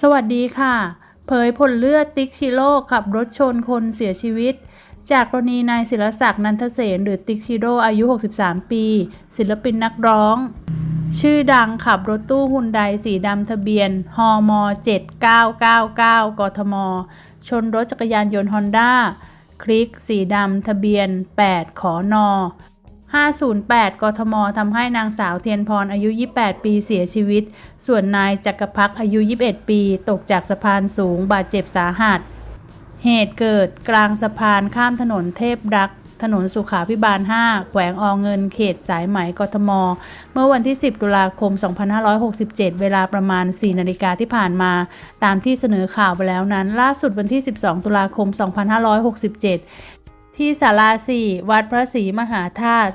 สวัสดีค่ะ เผยผลเลือดติ๊กชิโร่ขับรถชนคนเสียชีวิต จากกรณีนายศิลศักดิ์นันทเสนหรือติ๊กชิโร่อายุ 63 ปี ศิลปินนักร้อง ชื่อดังขับรถตู้ฮุนไดสีดำทะเบียนฮมอ7999 กทม ชนรถจักรยานยนต์ฮอนด้าคลิกสีดำทะเบียน 8 ขอนอ 508 กทมทำให้นางสาวเทียนพรอายุ 28 ปีเสียชีวิต ส่วนนายจักรพักอายุ 21 ปี ตกจากสะพานสูงบาดเจ็บสาหัส เหตุเกิดกลางสะพานข้ามถนนเทพรักถนนสุขาพิบาล 5 แขวงอเงินเขตสายไหมกทม เมื่อวันที่ 10 ตุลาคม 2567 เวลาประมาณ 4 นาฬิกาที่ผ่านมา ตามที่เสนอข่าวไปแล้วนั้น ล่าสุดวันที่ 12 ตุลาคม 2567 ที่ศาลาสี่วัดพระศรีมหาธาตุ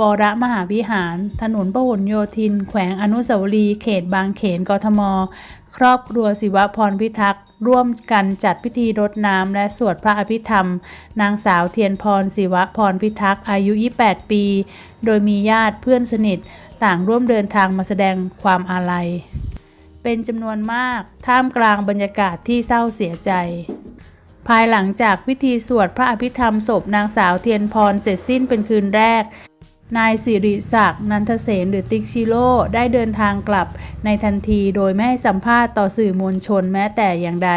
วรมหาวิหาร ถนนพหลโยธิน แขวงอนุสาวรีย์เขตบางเขนกทม ครอบครัวศิวพรพิทักษ์ร่วมกันจัดพิธีรดน้ำและสวดพระอภิธรรม นางสาวเทียนพรศิวพรพิทักษ์อายุ 28 ปี โดยมีญาติเพื่อนสนิท ต่างร่วมเดินทางมาแสดงความอาลัย เป็นจำนวนมากท่ามกลางบรรยากาศที่เศร้าเสียใจ ภายหลังจากพิธีสวดพระอภิธรรมศพนางสาวเทียนพรเสร็จสิ้นเป็นคืนแรก นายสิริศักดิ์นันทเสนหรือติ๊กชิโร่ได้เดินทางกลับในทันทีโดยไม่ให้สัมภาษณ์ต่อสื่อมวลชนแม้แต่อย่างใด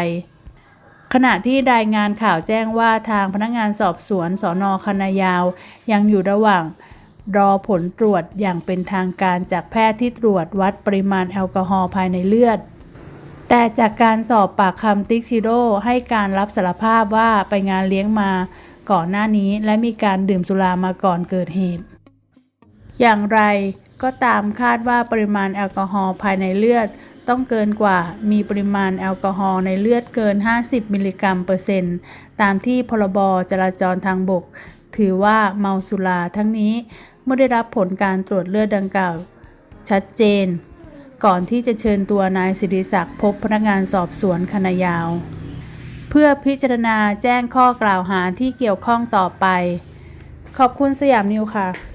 ขณะที่รายงานข่าวแจ้งว่าทางพนักงานสอบสวนสอนอคณะยาว ยังอยู่ระหว่างรอผลตรวจอย่างเป็นทางการจากแพทย์ที่ตรวจวัดปริมาณแอลกอฮอล์ภายในเลือด แต่จากการสอบปากคำติ๊กชิโร่ให้การรับสารภาพว่าไปงานเลี้ยงมาก่อนหน้านี้และมีการดื่มสุรามาก่อนเกิดเหตุ อย่างไรก็ตามคาดว่าปริมาณแอลกอฮอล์ภายในเลือดต้องเกินกว่ามีปริมาณแอลกอฮอล์ในเลือดเกิน 50 มิลลิกรัมเปอร์เซ็นต์ ตามที่พรบจราจรทางบก ถือว่าเมาสุราทั้งนี้เมื่อได้รับผลการตรวจเลือดดังกล่าว ชัดเจน ก่อนที่จะเชิญตัวนายสิริศักดิ์พบพนักงานสอบสวนคณะยาว เพื่อพิจารณาแจ้งข้อกล่าวหาที่เกี่ยวข้องต่อไป ขอบคุณสยามนิวค่ะ